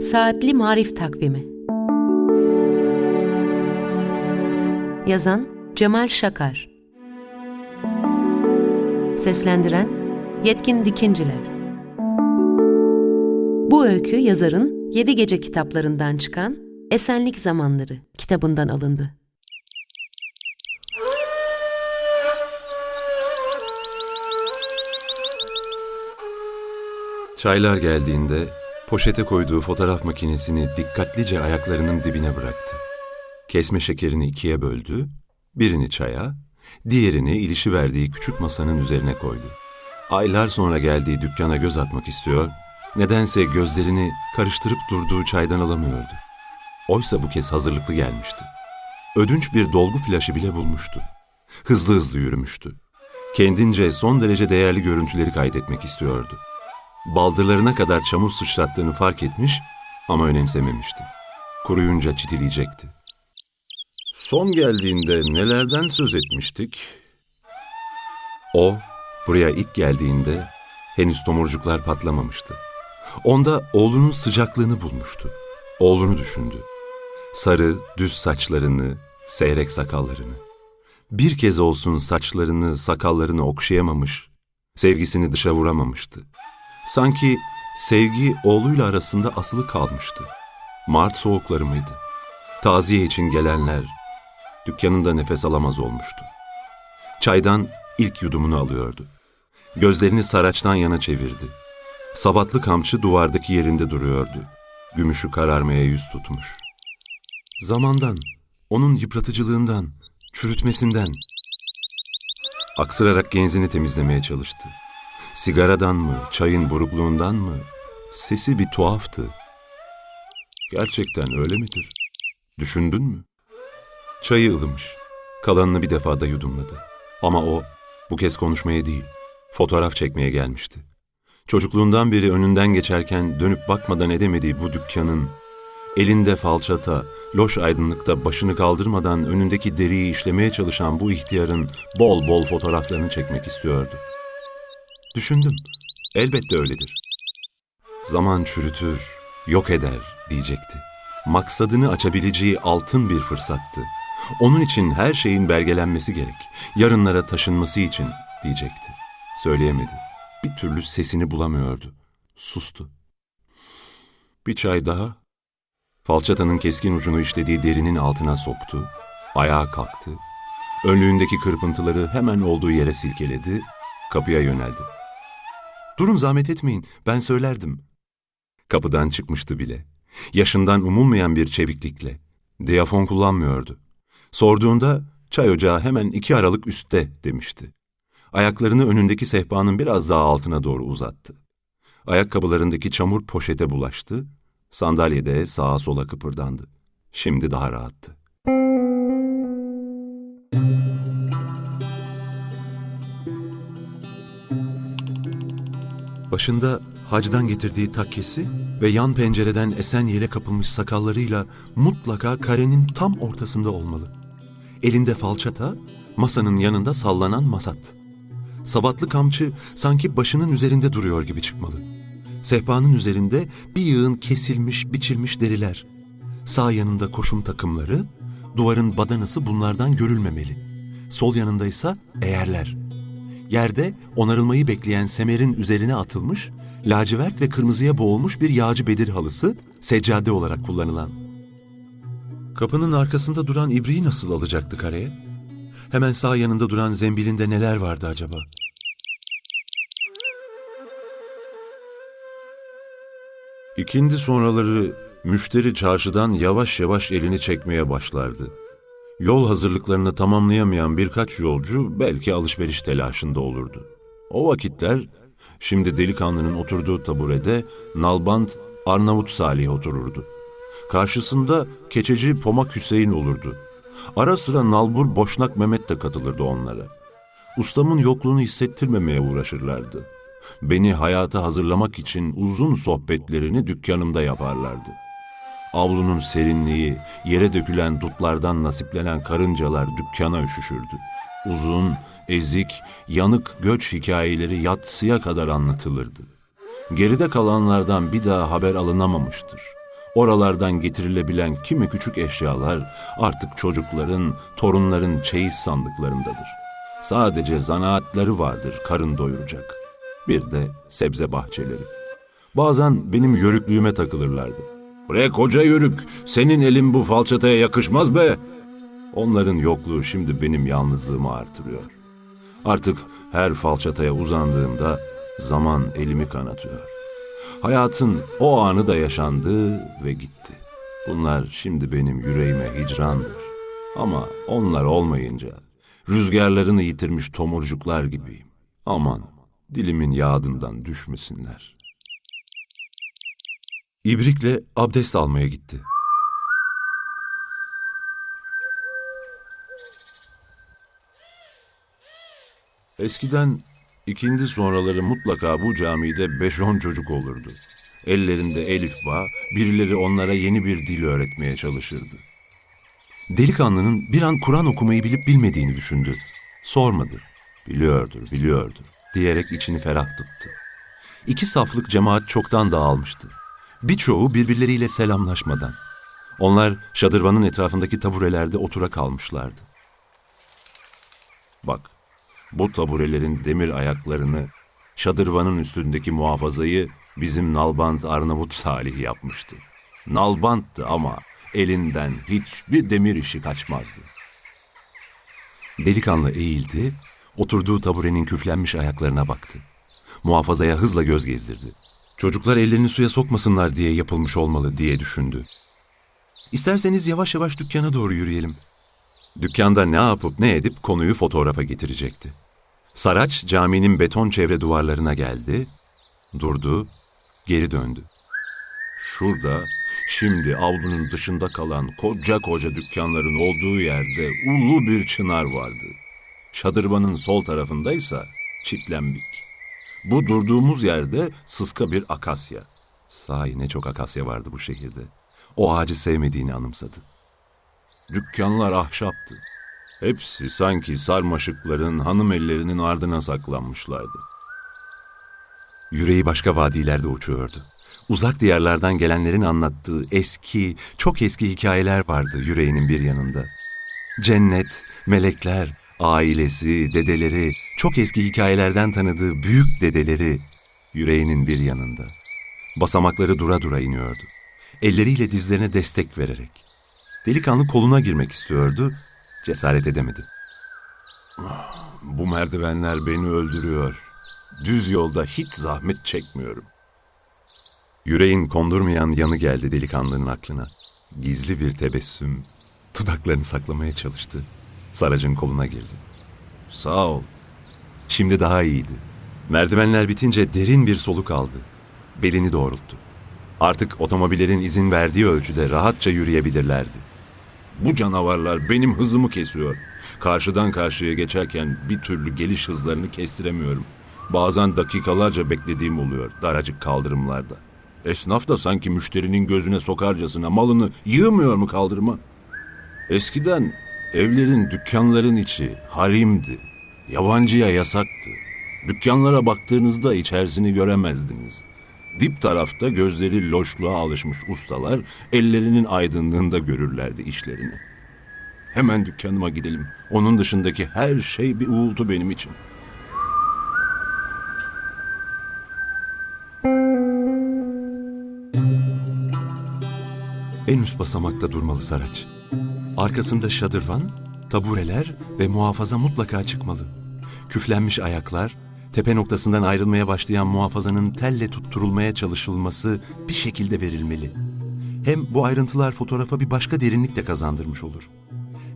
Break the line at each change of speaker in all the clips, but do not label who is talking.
Saatli Marif Takvimi. Yazan Cemal Şakar. Seslendiren Yetkin Dikinciler. Bu öykü yazarın Yedi Gece kitaplarından çıkan Esenlik Zamanları kitabından alındı.
Çaylar geldiğinde poşete koyduğu fotoğraf makinesini dikkatlice ayaklarının dibine bıraktı. Kesme şekerini ikiye böldü, birini çaya, diğerini ilişi verdiği küçük masanın üzerine koydu. Aylar sonra geldiği dükkana göz atmak istiyor, nedense gözlerini karıştırıp durduğu çaydan alamıyordu. Oysa bu kez hazırlıklı gelmişti. Ödünç bir dolgu flaşı bile bulmuştu. Hızlı hızlı yürümüştü. Kendince son derece değerli görüntüleri kaydetmek istiyordu baldırlarına kadar çamur sıçrattığını fark etmiş ama önemsememişti. Kuruyunca çitileyecekti. Son geldiğinde nelerden söz etmiştik? O, buraya ilk geldiğinde henüz tomurcuklar patlamamıştı. Onda oğlunun sıcaklığını bulmuştu. Oğlunu düşündü. Sarı, düz saçlarını, seyrek sakallarını. Bir kez olsun saçlarını, sakallarını okşayamamış, sevgisini dışa vuramamıştı. Sanki sevgi oğluyla arasında asılı kalmıştı. Mart soğukları mıydı? Taziye için gelenler dükkanında nefes alamaz olmuştu. Çaydan ilk yudumunu alıyordu. Gözlerini saraçtan yana çevirdi. Sabatlı kamçı duvardaki yerinde duruyordu. Gümüşü kararmaya yüz tutmuş. Zamandan, onun yıpratıcılığından, çürütmesinden. Aksırarak genzini temizlemeye çalıştı. Sigaradan mı, çayın burukluğundan mı? Sesi bir tuhaftı. Gerçekten öyle midir? Düşündün mü? Çayı ılımış. Kalanını bir defa da yudumladı. Ama o bu kez konuşmaya değil, fotoğraf çekmeye gelmişti. Çocukluğundan beri önünden geçerken dönüp bakmadan edemediği bu dükkanın, elinde falçata, loş aydınlıkta başını kaldırmadan önündeki deriyi işlemeye çalışan bu ihtiyarın bol bol fotoğraflarını çekmek istiyordu. Düşündüm. Elbette öyledir. Zaman çürütür, yok eder diyecekti. Maksadını açabileceği altın bir fırsattı. Onun için her şeyin belgelenmesi gerek. Yarınlara taşınması için diyecekti. Söyleyemedi. Bir türlü sesini bulamıyordu. Sustu. Bir çay daha. Falçatanın keskin ucunu işlediği derinin altına soktu. Ayağa kalktı. Önlüğündeki kırpıntıları hemen olduğu yere silkeledi. Kapıya yöneldi. Durun zahmet etmeyin, ben söylerdim. Kapıdan çıkmıştı bile. Yaşından umulmayan bir çeviklikle. Diyafon kullanmıyordu. Sorduğunda çay ocağı hemen iki aralık üstte demişti. Ayaklarını önündeki sehpanın biraz daha altına doğru uzattı. Ayakkabılarındaki çamur poşete bulaştı. Sandalyede sağa sola kıpırdandı. Şimdi daha rahattı. Başında hacdan getirdiği takkesi ve yan pencereden esen yele kapılmış sakallarıyla mutlaka karenin tam ortasında olmalı. Elinde falçata, masanın yanında sallanan masat. Sabatlı kamçı sanki başının üzerinde duruyor gibi çıkmalı. Sehpanın üzerinde bir yığın kesilmiş, biçilmiş deriler. Sağ yanında koşum takımları, duvarın badanası bunlardan görülmemeli. Sol yanında ise eğerler. Yerde onarılmayı bekleyen semerin üzerine atılmış, lacivert ve kırmızıya boğulmuş bir yağcı bedir halısı, seccade olarak kullanılan. Kapının arkasında duran ibriği nasıl alacaktı kareye? Hemen sağ yanında duran zembilinde neler vardı acaba? İkindi sonraları müşteri çarşıdan yavaş yavaş elini çekmeye başlardı. Yol hazırlıklarını tamamlayamayan birkaç yolcu belki alışveriş telaşında olurdu. O vakitler şimdi delikanlının oturduğu taburede nalbant Arnavut Salih otururdu. Karşısında keçeci Pomak Hüseyin olurdu. Ara sıra nalbur Boşnak Mehmet de katılırdı onlara. Ustamın yokluğunu hissettirmemeye uğraşırlardı. Beni hayata hazırlamak için uzun sohbetlerini dükkanımda yaparlardı. Avlunun serinliği, yere dökülen dutlardan nasiplenen karıncalar dükkana üşüşürdü. Uzun, ezik, yanık göç hikayeleri yatsıya kadar anlatılırdı. Geride kalanlardan bir daha haber alınamamıştır. oralardan getirilebilen kimi küçük eşyalar artık çocukların, torunların çeyiz sandıklarındadır. Sadece zanaatları vardır karın doyuracak. Bir de sebze bahçeleri. Bazen benim yörüklüğüme takılırlardı. Bre koca yörük, senin elin bu falçataya yakışmaz be. Onların yokluğu şimdi benim yalnızlığımı artırıyor. Artık her falçataya uzandığımda zaman elimi kanatıyor. Hayatın o anı da yaşandı ve gitti. Bunlar şimdi benim yüreğime hicrandır. Ama onlar olmayınca rüzgarlarını yitirmiş tomurcuklar gibiyim. Aman dilimin yağdından düşmesinler. İbrikle abdest almaya gitti. Eskiden ikindi sonraları mutlaka bu camide beş on çocuk olurdu. Ellerinde elif bağ, birileri onlara yeni bir dil öğretmeye çalışırdı. Delikanlının bir an Kur'an okumayı bilip bilmediğini düşündü. Sormadı. Biliyordur, biliyordur diyerek içini ferah tuttu. İki saflık cemaat çoktan dağılmıştı. Birçoğu birbirleriyle selamlaşmadan. Onlar şadırvanın etrafındaki taburelerde otura kalmışlardı. Bak, bu taburelerin demir ayaklarını, şadırvanın üstündeki muhafazayı bizim Nalbant Arnavut Salih yapmıştı. Nalbanttı ama elinden hiçbir demir işi kaçmazdı. Delikanlı eğildi, oturduğu taburenin küflenmiş ayaklarına baktı. Muhafazaya hızla göz gezdirdi. Çocuklar ellerini suya sokmasınlar diye yapılmış olmalı diye düşündü. İsterseniz yavaş yavaş dükkana doğru yürüyelim. Dükkanda ne yapıp ne edip konuyu fotoğrafa getirecekti. Saraç caminin beton çevre duvarlarına geldi, durdu, geri döndü. Şurada şimdi avlunun dışında kalan koca koca dükkanların olduğu yerde ulu bir çınar vardı. Şadırvanın sol tarafındaysa çitlembik. Bu durduğumuz yerde sıska bir akasya. Sahi ne çok akasya vardı bu şehirde. O ağacı sevmediğini anımsadı. Dükkanlar ahşaptı. Hepsi sanki sarmaşıkların hanım ellerinin ardına saklanmışlardı. Yüreği başka vadilerde uçuyordu. Uzak diyarlardan gelenlerin anlattığı eski, çok eski hikayeler vardı yüreğinin bir yanında. Cennet, melekler, ailesi, dedeleri, çok eski hikayelerden tanıdığı büyük dedeleri yüreğinin bir yanında. Basamakları dura dura iniyordu. Elleriyle dizlerine destek vererek. Delikanlı koluna girmek istiyordu, cesaret edemedi. Bu merdivenler beni öldürüyor. Düz yolda hiç zahmet çekmiyorum. Yüreğin kondurmayan yanı geldi delikanlının aklına. Gizli bir tebessüm, dudaklarını saklamaya çalıştı. Saracın koluna girdi. Sağ ol. Şimdi daha iyiydi. Merdivenler bitince derin bir soluk aldı. Belini doğrulttu. Artık otomobillerin izin verdiği ölçüde rahatça yürüyebilirlerdi. Bu canavarlar benim hızımı kesiyor. Karşıdan karşıya geçerken bir türlü geliş hızlarını kestiremiyorum. Bazen dakikalarca beklediğim oluyor daracık kaldırımlarda. Esnaf da sanki müşterinin gözüne sokarcasına malını yığmıyor mu kaldırıma? Eskiden evlerin, dükkanların içi harimdi. Yabancıya yasaktı. Dükkanlara baktığınızda içerisini göremezdiniz. Dip tarafta gözleri loşluğa alışmış ustalar ellerinin aydınlığında görürlerdi işlerini. Hemen dükkanıma gidelim. Onun dışındaki her şey bir uğultu benim için. En üst basamakta durmalı Saraç. Arkasında şadırvan, tabureler ve muhafaza mutlaka çıkmalı. Küflenmiş ayaklar, tepe noktasından ayrılmaya başlayan muhafazanın telle tutturulmaya çalışılması bir şekilde verilmeli. Hem bu ayrıntılar fotoğrafa bir başka derinlik de kazandırmış olur.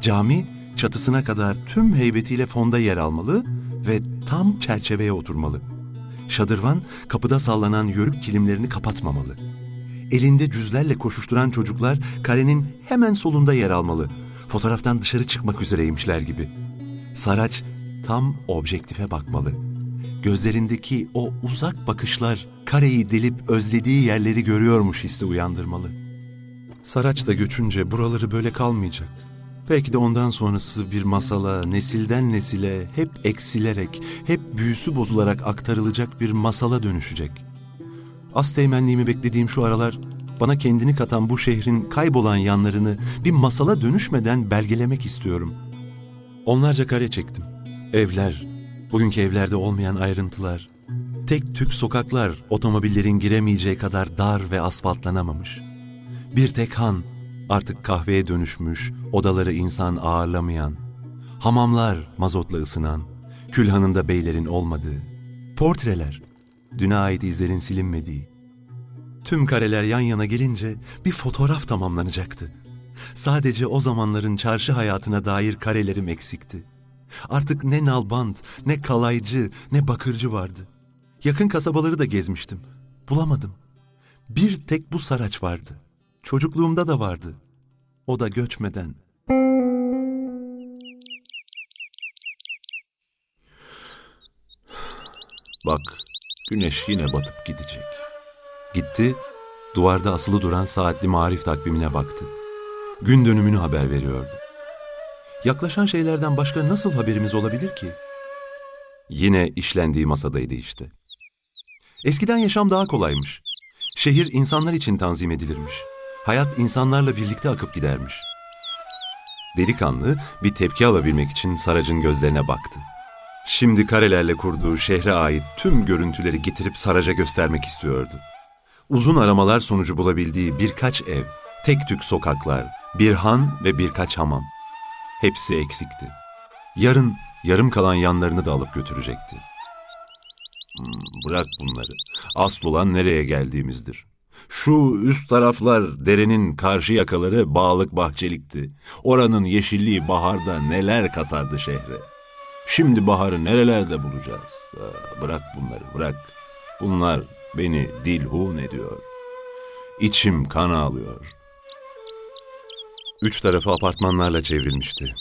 Cami çatısına kadar tüm heybetiyle fonda yer almalı ve tam çerçeveye oturmalı. Şadırvan kapıda sallanan yörük kilimlerini kapatmamalı. Elinde cüzlerle koşuşturan çocuklar karenin hemen solunda yer almalı. Fotoğraftan dışarı çıkmak üzereymişler gibi. Saraç tam objektife bakmalı. Gözlerindeki o uzak bakışlar kareyi delip özlediği yerleri görüyormuş hissi uyandırmalı. Saraç da göçünce buraları böyle kalmayacak. Belki de ondan sonrası bir masala, nesilden nesile hep eksilerek, hep büyüsü bozularak aktarılacak bir masala dönüşecek. Az teğmenliğimi beklediğim şu aralar Bana kendini katan bu şehrin kaybolan yanlarını bir masala dönüşmeden belgelemek istiyorum. Onlarca kare çektim. Evler, bugünkü evlerde olmayan ayrıntılar. Tek tük sokaklar otomobillerin giremeyeceği kadar dar ve asfaltlanamamış. Bir tek han artık kahveye dönüşmüş, odaları insan ağırlamayan. Hamamlar mazotla ısınan, külhanında beylerin olmadığı. Portreler, düne ait izlerin silinmediği. Tüm kareler yan yana gelince bir fotoğraf tamamlanacaktı. Sadece o zamanların çarşı hayatına dair karelerim eksikti. Artık ne nalbant, ne kalaycı, ne bakırcı vardı. Yakın kasabaları da gezmiştim. Bulamadım. Bir tek bu saraç vardı. Çocukluğumda da vardı. O da göçmeden. Bak, güneş yine batıp gidecek. Gitti, duvarda asılı duran saatli marif takvimine baktı. Gün dönümünü haber veriyordu. Yaklaşan şeylerden başka nasıl haberimiz olabilir ki? Yine işlendiği masadaydı işte. Eskiden yaşam daha kolaymış. Şehir insanlar için tanzim edilirmiş. Hayat insanlarla birlikte akıp gidermiş. Delikanlı bir tepki alabilmek için Sarac'ın gözlerine baktı. Şimdi karelerle kurduğu şehre ait tüm görüntüleri getirip Sarac'a göstermek istiyordu. Uzun aramalar sonucu bulabildiği birkaç ev, tek tük sokaklar, bir han ve birkaç hamam. Hepsi eksikti. Yarın yarım kalan yanlarını da alıp götürecekti. Hmm, bırak bunları. Asıl olan nereye geldiğimizdir. Şu üst taraflar derenin karşı yakaları bağlık bahçelikti. Oranın yeşilliği baharda neler katardı şehre. Şimdi baharı nerelerde bulacağız? Bırak bunları, bırak. Bunlar beni dilhun ediyor. İçim kan ağlıyor. Üç tarafı apartmanlarla çevrilmişti.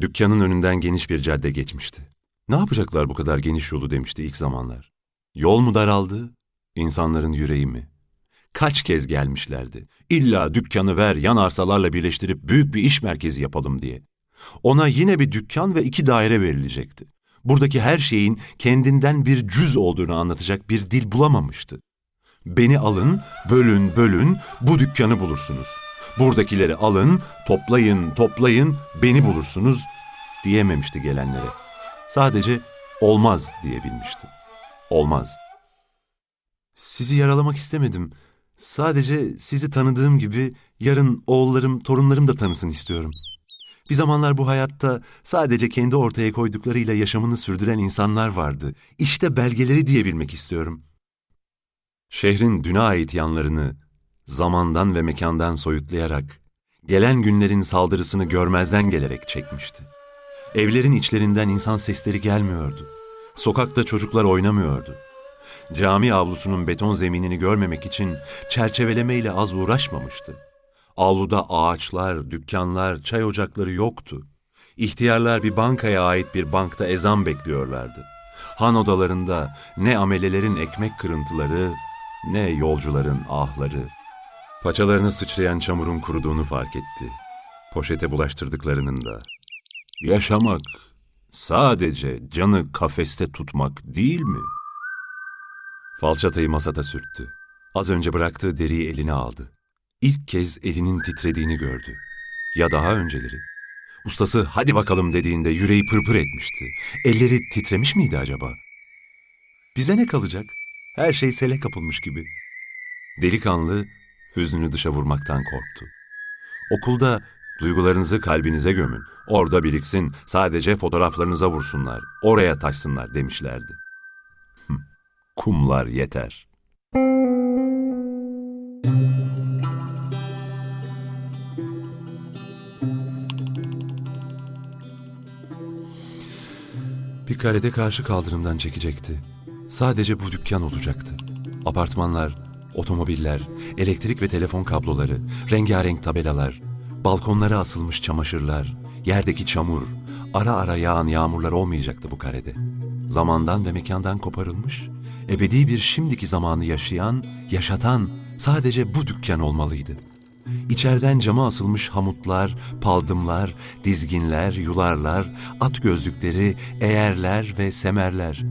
Dükkanın önünden geniş bir cadde geçmişti. Ne yapacaklar bu kadar geniş yolu demişti ilk zamanlar. Yol mu daraldı, insanların yüreği mi? Kaç kez gelmişlerdi. İlla dükkanı ver, yan arsalarla birleştirip büyük bir iş merkezi yapalım diye. Ona yine bir dükkan ve iki daire verilecekti. Buradaki her şeyin kendinden bir cüz olduğunu anlatacak bir dil bulamamıştı. Beni alın, bölün, bölün, bu dükkanı bulursunuz. Buradakileri alın, toplayın, toplayın, beni bulursunuz diyememişti gelenlere. Sadece olmaz diyebilmişti. Olmaz. Sizi yaralamak istemedim. Sadece sizi tanıdığım gibi yarın oğullarım, torunlarım da tanısın istiyorum. Bir zamanlar bu hayatta sadece kendi ortaya koyduklarıyla yaşamını sürdüren insanlar vardı. İşte belgeleri diyebilmek istiyorum. Şehrin düne ait yanlarını zamandan ve mekandan soyutlayarak, gelen günlerin saldırısını görmezden gelerek çekmişti. Evlerin içlerinden insan sesleri gelmiyordu. Sokakta çocuklar oynamıyordu. Cami avlusunun beton zeminini görmemek için çerçevelemeyle az uğraşmamıştı. Avluda ağaçlar, dükkanlar, çay ocakları yoktu. İhtiyarlar bir bankaya ait bir bankta ezan bekliyorlardı. Han odalarında ne amelelerin ekmek kırıntıları, ne yolcuların ahları. Paçalarına sıçrayan çamurun kuruduğunu fark etti. Poşete bulaştırdıklarının da. Yaşamak sadece canı kafeste tutmak değil mi? Falçatayı masada sürttü. Az önce bıraktığı deriyi eline aldı. İlk kez elinin titrediğini gördü. Ya daha önceleri? Ustası hadi bakalım dediğinde yüreği pırpır etmişti. Elleri titremiş miydi acaba? Bize ne kalacak? Her şey sele kapılmış gibi. Delikanlı hüznünü dışa vurmaktan korktu. Okulda duygularınızı kalbinize gömün. Orada biriksin, sadece fotoğraflarınıza vursunlar. Oraya taşsınlar demişlerdi. Kumlar yeter. Karede karşı kaldırımdan çekecekti. Sadece bu dükkan olacaktı. Apartmanlar, otomobiller, elektrik ve telefon kabloları, rengarenk tabelalar, balkonlara asılmış çamaşırlar, yerdeki çamur, ara ara yağan yağmurlar olmayacaktı bu karede. Zamandan ve mekandan koparılmış, ebedi bir şimdiki zamanı yaşayan, yaşatan sadece bu dükkan olmalıydı. İçeriden cama asılmış hamutlar, paldımlar, dizginler, yularlar, at gözlükleri, eğerler ve semerler.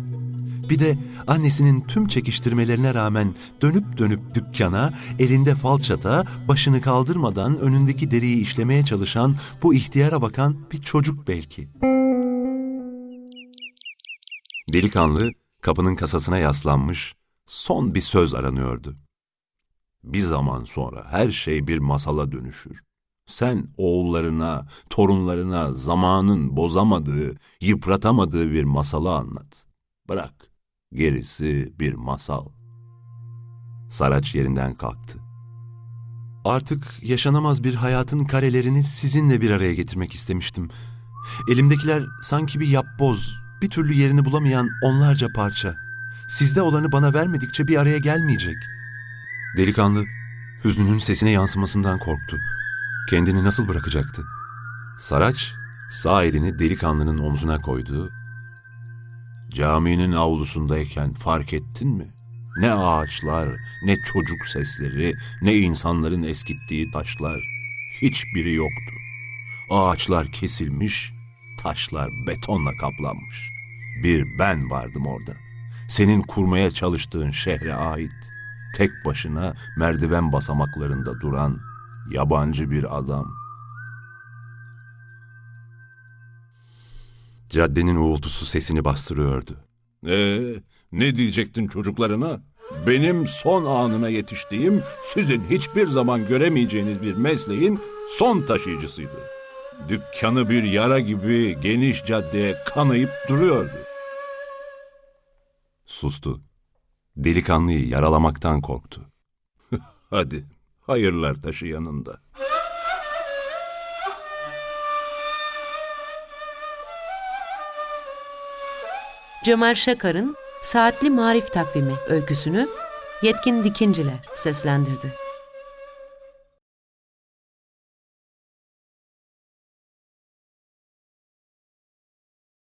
Bir de annesinin tüm çekiştirmelerine rağmen dönüp dönüp dükkana, elinde falçata, başını kaldırmadan önündeki deriyi işlemeye çalışan bu ihtiyara bakan bir çocuk belki. Delikanlı kapının kasasına yaslanmış, son bir söz aranıyordu. Bir zaman sonra her şey bir masala dönüşür. Sen oğullarına, torunlarına zamanın bozamadığı, yıpratamadığı bir masalı anlat. Bırak, gerisi bir masal. Saraç yerinden kalktı. Artık yaşanamaz bir hayatın karelerini sizinle bir araya getirmek istemiştim. Elimdekiler sanki bir yapboz, bir türlü yerini bulamayan onlarca parça. Sizde olanı bana vermedikçe bir araya gelmeyecek. Delikanlı, hüznünün sesine yansımasından korktu. Kendini nasıl bırakacaktı? Saraç, sağ elini delikanlının omzuna koydu. Caminin avlusundayken fark ettin mi? Ne ağaçlar, ne çocuk sesleri, ne insanların eskittiği taşlar. Hiçbiri yoktu. Ağaçlar kesilmiş, taşlar betonla kaplanmış. Bir ben vardım orada. Senin kurmaya çalıştığın şehre ait, tek başına merdiven basamaklarında duran yabancı bir adam. Caddenin uğultusu sesini bastırıyordu.
Ee, ne diyecektin çocuklarına? Benim son anına yetiştiğim, sizin hiçbir zaman göremeyeceğiniz bir mesleğin son taşıyıcısıydı. Dükkanı bir yara gibi geniş caddeye kanayıp duruyordu.
Sustu. Delikanlıyı yaralamaktan korktu.
Hadi, hayırlar taşı yanında.
Cemal Şakar'ın Saatli Marif Takvimi öyküsünü Yetkin Dikinciler seslendirdi.